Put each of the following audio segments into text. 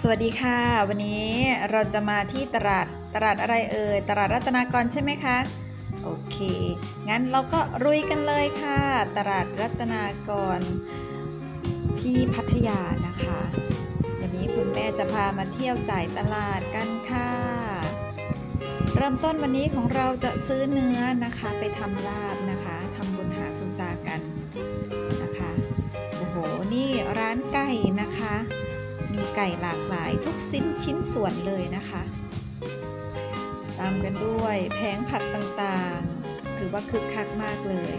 สวัสดีค่ะ วันนี้เราจะมาที่ตลาดตลาดอะไรเอ่ยตลาดรัตนากรใช่ไหมคะ โอเค งั้นเราก็รุยกันเลยค่ะ ตลาดรัตนากรที่พัทยานะคะ วันนี้คุณแม่จะพามาเที่ยวจ่ายตลาดกันค่ะ เริ่มต้นวันนี้ของเราจะซื้อเนื้อนะคะ ไปทำลาบนะคะทำบุญหาคุณตากันนะคะโอ้โหนี่ร้านไก่นะคะ มีไก่หลากหลายทุกสิ้นชิ้นส่วนเลยนะคะ ตามกันด้วยแผงผักต่างๆ ถือว่าคึกคักมากเลย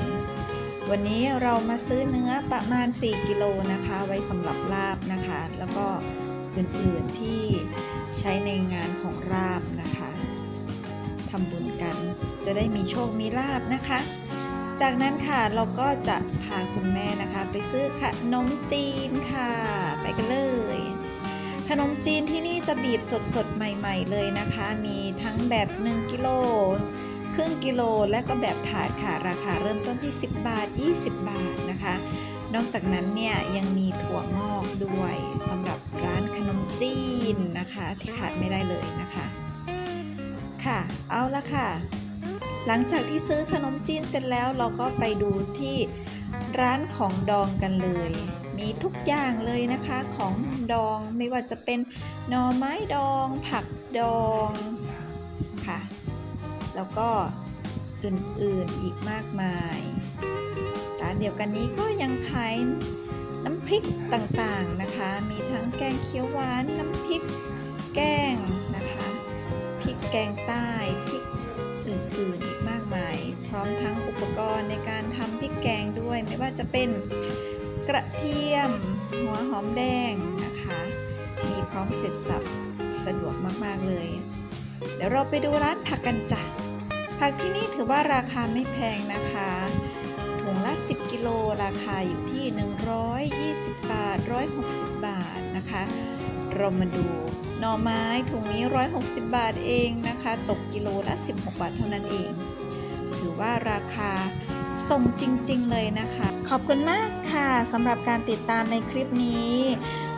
วันนี้เรามาซื้อเนื้อประมาณ 4 กิโลนะคะ ไว้สำหรับลาบนะคะ แล้วก็อื่นๆที่ใช้ในงานของลาบนะคะทำบุญกันจะได้มีโชคมีลาบนะคะ จากนั้นค่ะเราก็จะพาคุณแม่นะคะ ไปซื้อขนมจีนค่ะ ไปกันเลย ขนมจีนที่นี่จะบีบสดๆ ใหม่ ๆ เลยนะคะ มีทั้งแบบ 1กิโลครึ่งกิโลและก็แบบถาดค่ะ ราคาเริ่มต้นที่ 10 บาท 20 บาทนะคะ นอกจากนั้นเนี่ยยังมีถั่วงอกด้วยสำหรับร้านขนมจีนนะคะ ที่ขาดไม่ได้เลยนะคะ ค่ะเอาละค่ะ หลังจากที่ซื้อขนมจีนเสร็จแล้วเราก็ไปดูที่ร้านของดองกันเลย มีทุกอย่างเลยนะคะของดองไม่ว่าจะเป็นหน่อไม้ดอง ผักดองค่ะแล้วก็อื่นๆอีกมากมาย ร้านเดียวกันนี้ก็ยังขายน้ำพริกต่างๆนะคะ มีทั้งแกงเขียวหวานน้ำพริกแกงนะคะพริกแกงใต้พริกอื่นๆอีกมากมาย พร้อมทั้งอุปกรณ์ในการทำพริกแกงด้วยไม่ว่าจะเป็น กระเทียม หัวหอมแดงนะคะ มีพร้อมเสร็จสับสะดวกมากๆเลย เดี๋ยวเราไปดูร้านผักกันจ้ะผักที่นี่ถือว่าราคาไม่แพงนะคะ ถุงละ 10 กิโลราคาอยู่ที่ 120 บาท 160 บาทนะคะ เรามาดูหน่อไม้ถุงนี้ 160 บาทเองนะคะ ตกกิโลละ 16 บาทเท่านั้นเอง ถือว่าราคา ส่งจริง ๆ เลยนะคะ ขอบคุณมากค่ะสำหรับการติดตามในคลิปนี้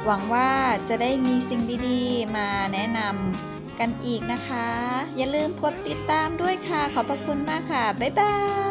หวังว่าจะได้มีสิ่งดีๆ มาแนะนำกันอีกนะคะ อย่าลืมกดติดตามด้วยค่ะ ขอบพระคุณมากค่ะ บ๊ายบาย